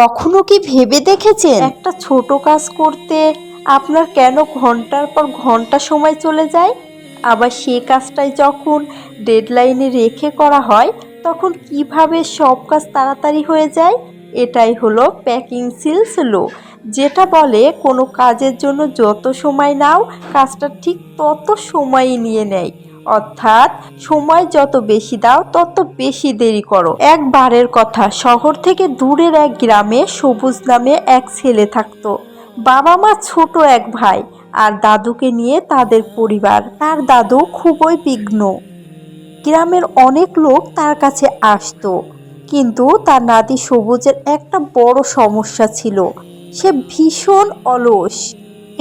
কখনো কি ভেবে দেখেছেন? একটা ছোট কাজ করতে আপনার কেন ঘণ্টার পর ঘণ্টা সময় চলে যায়? আবার সে কাজটাই যখন ডেডলাইনে রেখে করা হয়, তখন কীভাবে সব কাজ তাড়াতাড়ি হয়ে যায়? এটাই হলো প্যাকিং সিলস লো যেটা বলে কোনো কাজের জন্য যত সময় নাও, কাজটা ঠিক তত সময়ই নিয়ে নেয়। অর্থাৎ সময় যত বেশি দাও, তত বেশি দেরি করো। একবারের কথা, শহর থেকে দূরের এক গ্রামে সবুজ নামে এক ছেলে থাকতো। বাবা মা ছোট এক ভাই আর দাদুকে নিয়ে তাদের পরিবার। তার দাদু খুবই বিঘ্ন। গ্রামের অনেক লোক তার কাছে আসতো, কিন্তু তার নাতি সবুজের একটা বড় সমস্যা ছিল। সে ভীষণ অলস।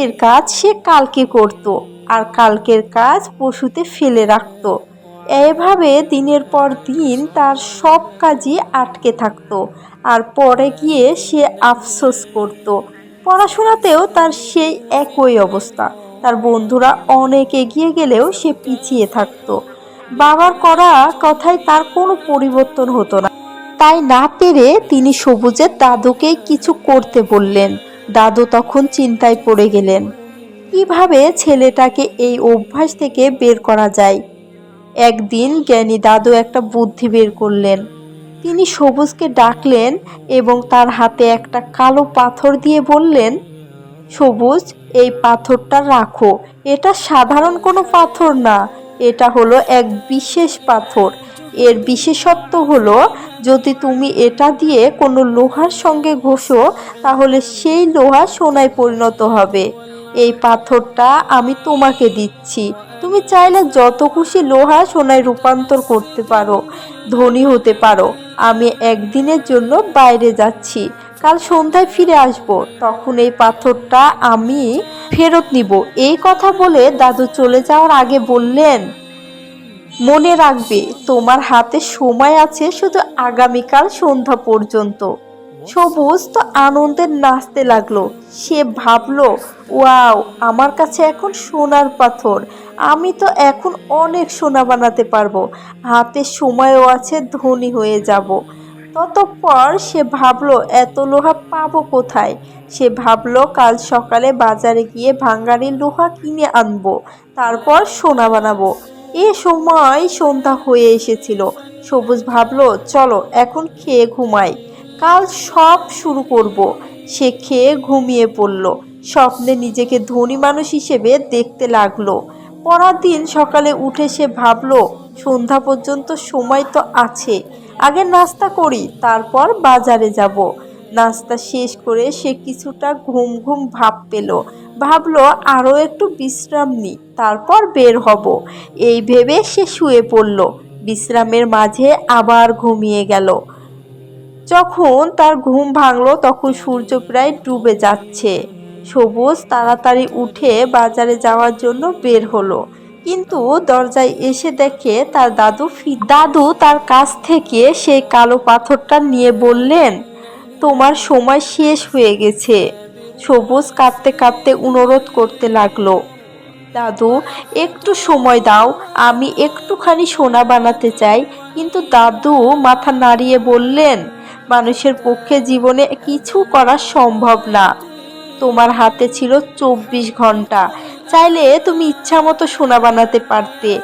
এর কাজ সে কালকে করত। আর কালকের কাজ পশুতে ফেলে রাখত। এভাবে দিনের পর দিন তার সব কাজই আটকে থাকতো আর পরে গিয়ে সে আফসোস করত। পড়াশোনাতেও তার সেই একই অবস্থা। তার বন্ধুরা অনেক এগিয়ে গেলেও সে পিছিয়ে থাকতো। বাবার করা কথায় তার কোনো পরিবর্তন হতো না। তাই না পেরে তিনি সবুজের দাদুকে কিছু করতে বললেন। দাদু তখন চিন্তায় পড়ে গেলেন। কীভাবে ছেলেটাকে এই অভ্যাস থেকে বের করা যায়? একদিন জ্ঞানী দাদু একটা বুদ্ধি বের করলেন। তিনি সবুজকে ডাকলেন এবং তার হাতে একটা কালো পাথর দিয়ে বললেন, সবুজ, এই পাথরটা রাখো। এটা সাধারণ কোনো পাথর না। এটা হলো এক বিশেষ পাথর। এর বিশেষত্ব হলো, যদি তুমি এটা দিয়ে কোনো লোহার সঙ্গে ঘষো, তাহলে সেই লোহা সোনায় পরিণত হবে। এই পাথরটা আমি তোমাকে দিচ্ছি। তুমি চাইলে যত খুশি লোহা সোনায় রূপান্তর করতে পারো। ধনী হতে পারো। আমি একদিনের জন্য বাইরে যাচ্ছি। কাল সন্ধ্যায় ফিরে আসব। তখন এই পাথরটা আমি ফেরত নিব। এই কথা বলে দাদু চলে যাওয়ার আগে বললেন, মনে রাখবে, তোমার হাতে সময় আছে শুধু আগামীকাল সন্ধ্যা পর্যন্ত। সবুজ। তো আনন্দে নাচতে লাগল। সে ভাবলো, ওয়াও, আমার কাছে এখন সোনার পাথর। আমি তো এখন অনেক সোনা বানাতে পারব। হাতে সময়ও আছে, ধনী হয়ে যাব। ততপর সে ভাবলো, এত লোহা পাবো কোথায়? সে ভাবলো, কাল সকালে বাজারে গিয়ে ভাঙ্গারির লোহা কিনে আনব, তারপর সোনা বানাবো। এ সময় সন্ধ্যা হয়ে এসেছিল। সবুজ ভাবলো, চলো, এখন খেয়ে ঘুমাই। কাল সব শুরু করব। সে খেয়ে ঘুমিয়ে পড়ল। স্বপ্নে নিজেকে ধনী মানুষ হিসেবে দেখতে লাগল। পরের দিন সকালে উঠে সে ভাবলো, সন্ধ্যা পর্যন্ত সময় তো আছে। আগে নাস্তা করি, তারপর বাজারে যাব। নাস্তা শেষ করে সে কিছুটা ঘুম ঘুম ভাব পেল। ভাবলো, আরও একটু বিশ্রাম নি তারপর বের হব। এই ভেবে সে শুয়ে পড়ল। বিশ্রামের মাঝে আবার ঘুমিয়ে গেল। যখন তার ঘুম ভাঙলো, তখন সূর্য প্রায় ডুবে যাচ্ছে। সবুজ তাড়াতাড়ি উঠে বাজারে যাওয়ার জন্য বের হলো। কিন্তু দরজায় এসে দেখে তার দাদু দাদু তার কাছ থেকে সেই কালো পাথরটা নিয়ে বললেন, তোমার সময় শেষ হয়ে গেছে। সবুজ কাঁদতে কাঁদতে অনুরোধ করতে লাগল, দাদু, একটু সময় দাও, আমি একটুখানি সোনা বানাতে চাই। কিন্তু দাদু মাথা নাড়িয়ে বললেন মানুষের পক্ষে জীবনে কিছু করা সম্ভব না। তোমার হাতে ছিল চব্বিশ ঘণ্টা চাইলে তুমি ইচ্ছা মতো সোনা বানাতে পারতে।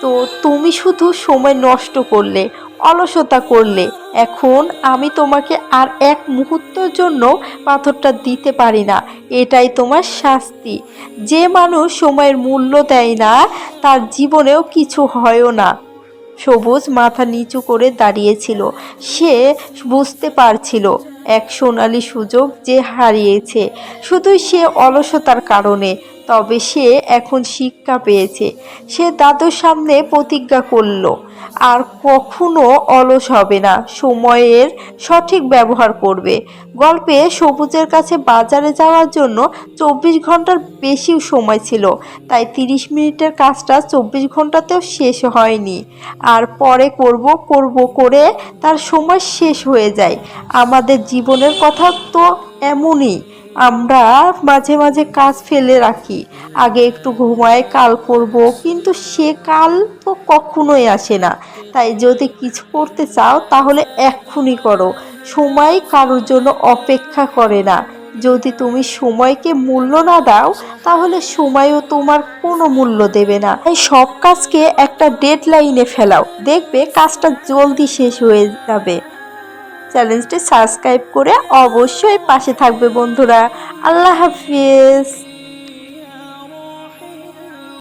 তো তুমি শুধু সময় নষ্ট করলে, অলসতা করলে। এখন আমি তোমাকে আর এক মুহূর্তের জন্য পাথরটা দিতে পারি না। এটাই তোমার শাস্তি। যে মানুষ সময়ের মূল্য দেয় না, তার জীবনেও কিছু হয়ও না। সবুজ মাথা নিচু করে দাঁড়িয়েছিল। সে বুঝতে পারছিল। এক সোনালি সুযোগ যে হারিয়েছে। শুধুই সে অলসতার কারণে, তবে সে এখন শিক্ষা পেয়েছে। সে দাদুর সামনে প্রতিজ্ঞা করল, আর কখনো অলস হবে না, সময়ের সঠিক ব্যবহার করবে। গল্পে সবুজের কাছে বাজারে যাওয়ার জন্য চব্বিশ ঘণ্টার বেশি সময় ছিল, তাই তিরিশ মিনিটের কাজটা চব্বিশ ঘন্টাতেও শেষ হয়নি। আর পরে করব করব করে তার সময় শেষ হয়ে যায়। আমাদের জীবনের কথা তো এমনই। আমরা মাঝে মাঝে কাজ ফেলে রাখি। আগে একটু ঘুমায়, কাল করব, কিন্তু সে কাল তো কখনোই আসে না। তাই যদি কিছু করতে চাও, তাহলে এক্ষুনি করো। সময় কারোর জন্য অপেক্ষা করে না। যদি তুমি সময়কে মূল্য না দাও, তাহলে সময়ও তোমার কোনো মূল্য দেবে না। তাই সব কাজকে একটা ডেড লাইনে ফেলাও। দেখবে কাজটা জলদি শেষ হয়ে যাবে। চ্যালেঞ্জটি সাবস্ক্রাইব করে অবশ্যই পাশে থাকবে বন্ধুরা। আল্লাহ হাফিজ।